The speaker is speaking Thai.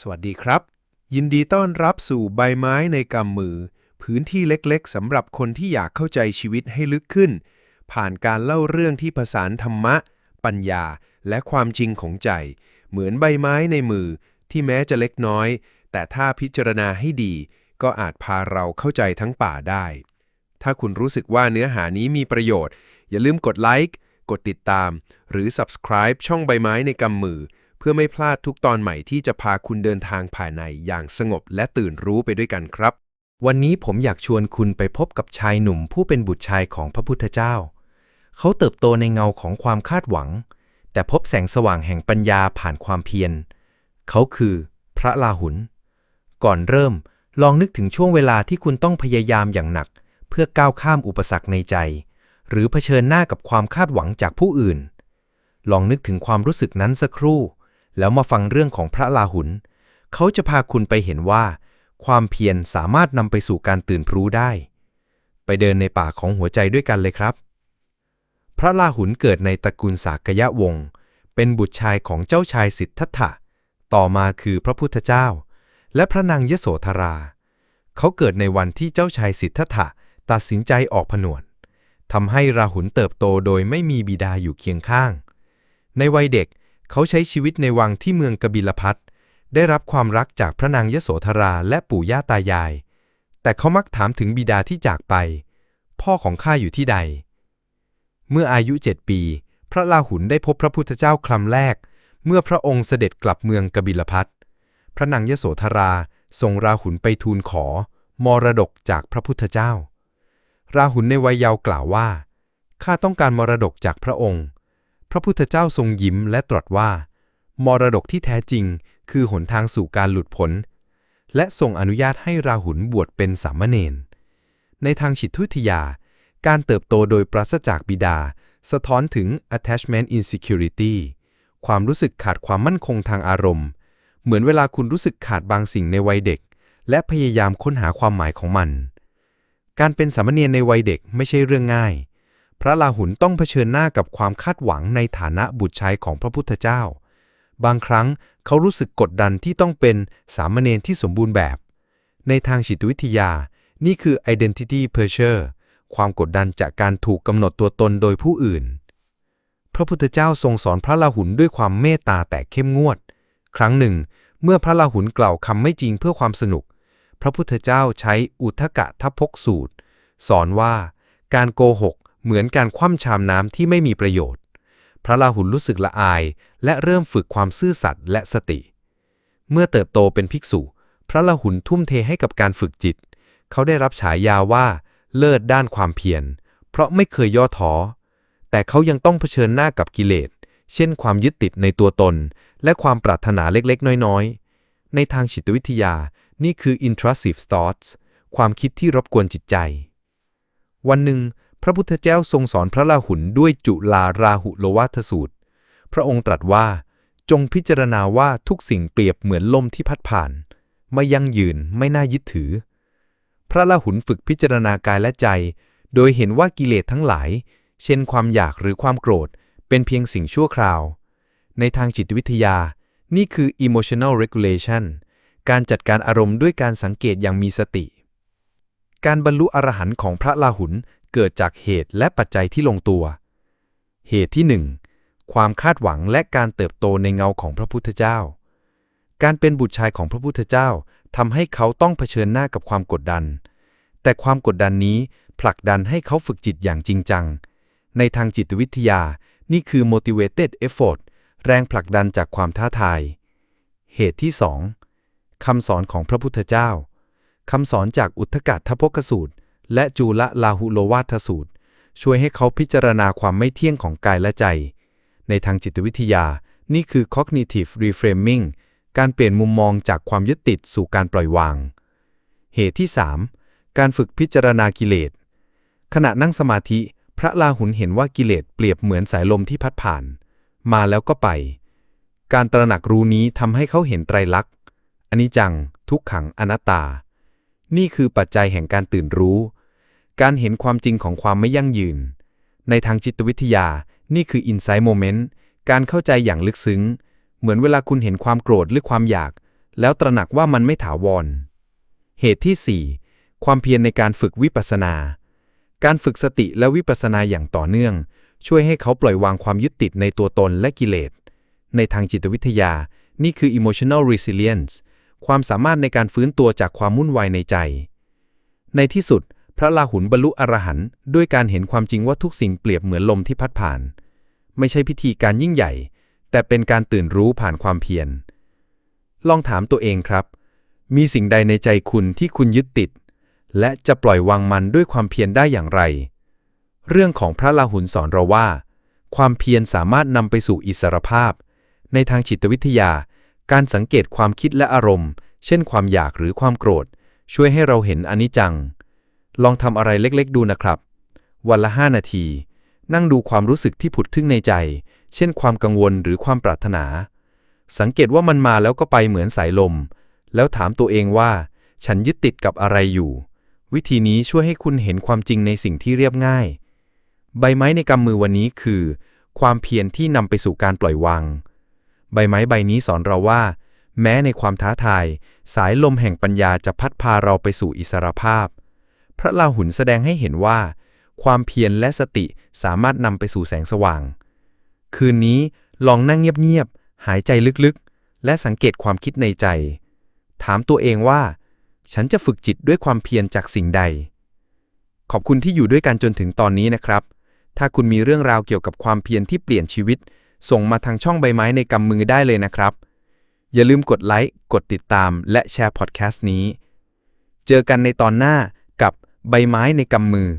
สวัสดีครับ ยินดีต้อนรับสู่ใบไม้ในกำมือ พื้นที่เล็กๆสำหรับคนที่อยากเข้าใจชีวิตให้ลึกขึ้น ผ่านการเล่าเรื่องที่ผสานธรรมะ ปัญญา และความจริงของใจ เหมือนใบไม้ในมือ ที่แม้จะเล็กน้อย แต่ถ้าพิจารณาให้ดี ก็อาจพาเราเข้าใจทั้งป่าได้ ถ้าคุณรู้สึกว่าเนื้อหานี้มีประโยชน์ อย่าลืมกดไลค์กดติดตาม หรือ subscribe ช่องใบไม้ในกำมือ เพื่อไม่พลาดทุกตอนใหม่ที่จะพาคุณเดินทางภายในอย่างสงบและตื่นรู้ไปด้วยกันครับ วันนี้ผมอยากชวนคุณไปพบกับชายหนุ่มผู้เป็นบุตรชายของพระพุทธเจ้า เขาเติบโตในเงาของความคาดหวัง แต่พบแสงสว่างแห่งปัญญาผ่านความเพียร เขาคือพระลาหุน ก่อนเริ่มลองนึกถึงช่วงเวลาที่คุณต้องพยายามอย่างหนัก เพื่อก้าวข้ามอุปสรรคในใจ หรือเผชิญหน้ากับความคาดหวังจากผู้อื่น ลองนึกถึงความรู้สึกนั้นสักครู่ แล้วมาฟังเรื่องของพระลาหุนเขาจะพาคุณไปเห็นว่า ความเพียรสามารถนำไปสู่การตื่นรู้ได้ ไปเดินในป่าของหัวใจด้วยกันเลยครับ พระลาหุนเกิดในตระกูลสากยะวงศ์เป็นบุตรชายของเจ้าชายสิทธัตถะ ต่อมาคือพระพุทธเจ้า และพระนางยโสธรา เขาเกิดในวันที่เจ้าชายสิทธัตถะตัดสินใจออกผนวดทำให้ราหุลเติบโตโดยไม่มีบิดาอยู่เคียงข้าง ในวัยเด็ก เขาใช้ชีวิตในวังที่เมืองกบิลพัทได้รับความรักจากพระนางยโสธราและปู่ย่าตายาย แต่เขามักถามถึงบิดาที่จากไป พ่อของข้าอยู่ที่ใด เมื่ออายุเจ็ดปี พระลาหุนได้พบพระพุทธเจ้าครั้งแรก เมื่อพระองค์เสด็จกลับเมืองกบิลพัทพระนางยโสธราส่งราหุนไปทูลขอ มรดกจากพระพุทธเจ้า ราหุนในวัยเยาว์กล่าวว่า ข้าต้องการมรดกจากพระองค์ พระพุทธเจ้าทรงยิ้มและตรัสว่า มรดกที่แท้จริงคือหนทางสู่การหลุดพ้น และทรงอนุญาตให้ราหุลบวชเป็นสามเณร ในทางจิตวิทยา การเติบโตโดยปราศจากบิดา สะท้อนถึง attachment insecurity ความรู้สึกขาดความมั่นคงทางอารมณ์ เหมือนเวลาคุณรู้สึกขาดบางสิ่งในวัยเด็ก และพยายามค้นหาความหมายของมัน การเป็นสามเณรในวัยเด็กไม่ใช่เรื่องง่าย พระลาหุนต้องเผชิญหน้ากับความคาดหวังในฐานะบุตรชายของพระพุทธเจ้า บางครั้งเขารู้สึกกดดันที่ต้องเป็นสามเณรที่สมบูรณ์แบบ ในทางจิตวิทยา นี่คือ identity pressure ความกดดันจากการถูกกำหนดตัวตนโดยผู้อื่น พระพุทธเจ้าทรงสอนพระลาหุนด้วยความเมตตาแต่เข้มงวด ครั้งหนึ่ง เมื่อพระลาหุนกล่าวคำไม่จริงเพื่อความสนุก พระพุทธเจ้าใช้อุทกะทัพพกสูตร สอนว่าการโกหก เหมือนการคว่ำชามน้ำที่ไม่มีประโยชน์ พระลาหุนรู้สึกละอาย และเริ่มฝึกความซื่อสัตย์และสติ เมื่อเติบโตเป็นภิกษุ พระลาหุนทุ่มเทให้กับการฝึกจิต เขาได้รับฉายาว่า เลิศด้านความเพียร เพราะไม่เคยย่อท้อ แต่เขายังต้องเผชิญหน้ากับกิเลส เช่นความยึดติดในตัวตน และความปรารถนาเล็กๆ น้อยๆ ในทางจิตวิทยา นี่คือ intrusive thoughts ความคิดที่รบกวนจิตใจ วันหนึ่ง พระพุทธเจ้าทรงสอนพระราหุลด้วยจุลาราหุโลวัทสูตร พระองค์ตรัสว่า จงพิจารณาว่าทุกสิ่งเปรียบเหมือนลมที่พัดผ่าน ไม่ยั่งยืนไม่น่ายึดถือ พระราหุลฝึกพิจารณากายและใจ โดยเห็นว่ากิเลสทั้งหลาย เช่นความอยากหรือความโกรธ เป็นเพียงสิ่งชั่วคราว ในทางจิตวิทยา นี่คือ emotional regulation การจัดการอารมณ์ด้วยการสังเกตอย่างมีสติ การบรรลุอรหันต์ของพระลาหุน เกิดจากเหตุและปัจจัยที่ลงตัว เหตุที่หนึ่งความคาดหวังและการเติบโตในเงาของพระพุทธเจ้า การเป็นบุตรชายของพระพุทธเจ้าทำให้เขาต้องเผชิญหน้ากับความกดดัน แต่ความกดดันนี้ผลักดันให้เขาฝึกจิตอย่างจริงจัง ในทางจิตวิทยานี่คือ motivated effort แรงผลักดันจากความท้าทาย เหตุที่สองคำสอนของพระพุทธเจ้า คำสอนจากอุทกะทพกสูตร และจูละลาหุโลวาทสูตร ช่วยให้เขาพิจารณาความไม่เที่ยงของกายและใจ ในทางจิตวิทยา นี่คือ cognitive reframing การเปลี่ยนมุมมองจากความยึดติดสู่การปล่อยวาง เหตุที่ 3 การฝึกพิจารณากิเลส ขณะนั่งสมาธิ พระลาหุนเห็นว่ากิเลสเปรียบเหมือนสายลมที่พัดผ่าน มาแล้วก็ไป การตระหนักรู้นี้ทำให้เขาเห็นไตรลักษณ์อนิจจัง ทุกขังอนัตตา นี่คือปัจจัยแห่งการตื่นรู้ การเห็นความจริงของความไม่ยั่งยืน ในทางจิตวิทยา นี่คือ insight moment การเข้าใจอย่างลึกซึ้ง เหมือนเวลาคุณเห็นความโกรธหรือความอยาก แล้วตระหนักว่ามันไม่ถาวร เหตุที่ 4 ความเพียรในการฝึกวิปัสสนา การฝึกสติและวิปัสสนาอย่างต่อเนื่อง ช่วยให้เขาปล่อยวางความยึดติดในตัวตนและกิเลส ในทางจิตวิทยา นี่คือ emotional resilience ความสามารถในการฟื้นตัวจากความวุ่นวายในใจ ในที่สุด พระราหุลบรรลุอรหันต์ด้วยการเห็นความจริงว่าทุกสิ่งเปรียบเหมือนลมที่พัดผ่าน ไม่ใช่พิธีการยิ่งใหญ่ แต่เป็นการตื่นรู้ผ่านความเพียร ลองถามตัวเองครับ มีสิ่งใดในใจคุณที่คุณยึดติด และจะปล่อยวางมันด้วยความเพียรได้อย่างไร เรื่องของพระราหุลสอนเราว่า ความเพียรสามารถนำไปสู่อิสรภาพ ในทางจิตวิทยา การสังเกตความคิดและอารมณ์ เช่นความอยากหรือความโกรธ ช่วยให้เราเห็นอนิจจัง ลองทำอะไรเล็กๆ ดูนะครับ วันละ 5 นาที นั่งดูความรู้สึกที่ผุดขึ้นในใจ เช่นความกังวลหรือความปรารถนา สังเกตว่ามันมาแล้วก็ไปเหมือนสายลม แล้วถามตัวเองว่า ฉันยึดติดกับอะไรอยู่ วิธีนี้ช่วยให้คุณเห็นความจริงในสิ่งที่เรียบง่าย ใบไม้ในกำมือวันนี้คือ ความเพียรที่นำไปสู่การปล่อยวาง ใบไม้ใบนี้สอนเราว่า แม้ในความท้าทาย สายลมแห่งปัญญาจะพัดพาเราไปสู่อิสรภาพ พระราหุลแสดงให้เห็นว่า ความเพียรและสติสามารถนำไปสู่แสงสว่าง คืนนี้ลองนั่งเงียบๆ หายใจลึกๆ และสังเกตความคิดในใจ ถามตัวเองว่า ฉันจะฝึกจิตด้วยความเพียรจากสิ่งใด ขอบคุณที่อยู่ด้วยกันจนถึงตอนนี้นะครับ ถ้าคุณมีเรื่องราวเกี่ยวกับความเพียรที่เปลี่ยนชีวิต ส่งมาทางช่องใบไม้ในกำมือได้เลยนะครับ อย่าลืมกดไลค์ กดติดตาม และแชร์พอดแคสต์นี้ เจอกันในตอนหน้า ใบไม้ในกำมือ